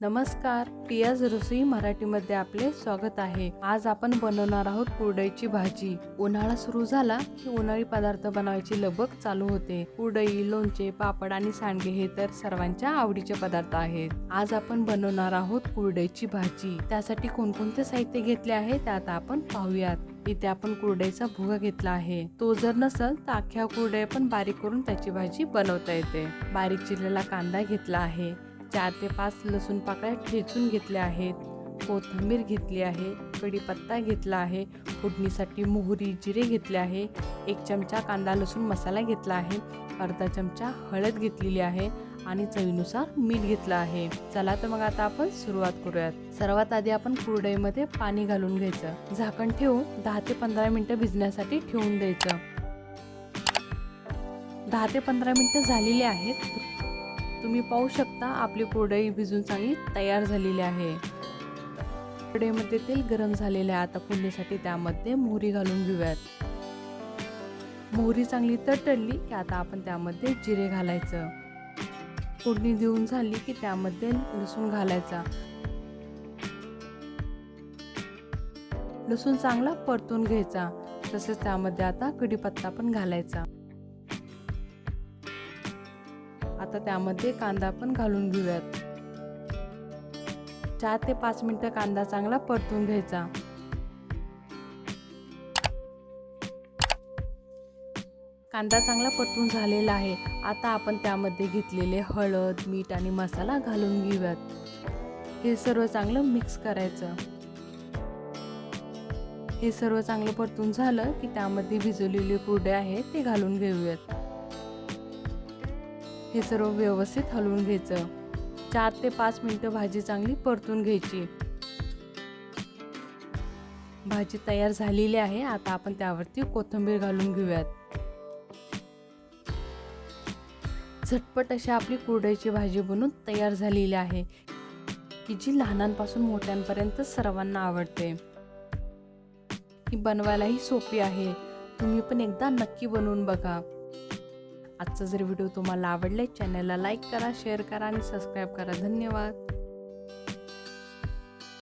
नमस्कार पियाज रसोई मराठीमध्ये आपले स्वागत आहे. आज आपण बनवणार आहोत कुरडईची भाजी. उन्हाळा सुरू झाला की उन्हाळी पदार्थ बनवायची लबक चालू होते. कुरडई लोणचे पापड आणि सांडगे हे तर सर्वांच्या आवडीचे पदार्थ आहेत. आज आपण बनवणार आहोत कुरडईची भाजी. त्यासाठी कोणकोणते साहित्य घेतले आहे ते आता आपण पाहूयात. इथे आपण कुरडईचा भुगा घेतला आहे. तो जर नसेल तर अख्ख्या कुरडई पण बारीक करून त्याची भाजी बनवता येते. बारीक चिरलेला कांदा घेतला आहे. चार ते पाच लसूण पाकळ्या ठेचून घेतल्या आहेत. कोथिंबीर घेतली आहे कढीपत्ता घेतला आहे फोडणीसाठी मोहरी जिरे घेतले आहे एक चमचा कांदा लसूण मसाला घेतला आहे अर्धा चमचा हळद घेतलेली आहे आणि चवीनुसार मीठ घेतलं आहे. चला तर मग आता आपण सुरुवात करूयात. सर्वात आधी आपण कुरडईमध्ये पाणी घालून घ्यायचं. झाकण ठेवून दहा ते पंधरा मिनटं भिजण्यासाठी ठेवून द्यायचं. दहा ते पंधरा मिनटं झालेली आहेत. तुम्ही पाहू शकता आपली कुरडई भिजून चांगली तयार झालेली आहे. कुरडईमध्ये तेल गरम झालेले आहे. आता फुलण्यासाठी त्यामध्ये मोहरी घालून घेऊयात. मोहरी चांगली तटळली की आता आपण त्यामध्ये जिरे घालायचं. फोडणी देऊन झाली की त्यामध्ये लसूण घालायचा. लसूण चांगला परतून घ्यायचा. तसेच त्यामध्ये आता कढीपत्ता पण घालायचा. आता त्यामध्ये कांदा पण घालून घेऊयात. चार ते पाच मिनटं कांदा चांगला परतून घ्यायचा. कांदा चांगला परतून झालेला आहे. आता आपण त्यामध्ये घेतलेले हळद मीठ आणि मसाला घालून घेऊयात. हे सर्व चांगलं मिक्स करायचं. हे सर्व चांगलं परतून झालं की त्यामध्ये भिजवलेले कुरडे आहेत ते घालून घेऊयात. हे सर्व व्यवस्थित हलवून घ्यायचं. चार ते पाच मिनिटं भाजी चांगली परतून घ्यायची. भाजी तयार झालेली आहे. आता आपण त्यावरती कोथिंबीर घालून घेऊयात. झटपट अशी आपली कुरडईची भाजी बनून तयार झालेली आहे. की जी लहानांपासून मोठ्यांपर्यंत सर्वांना आवडते. ही बनवायलाही सोपी आहे. तुम्ही पण एकदा नक्की बनवून बघा. आजचा जर व्हिडिओ तुम्हाला आवडला चॅनलला लाईक करा शेअर करा आणि सबस्क्राईब करा. धन्यवाद.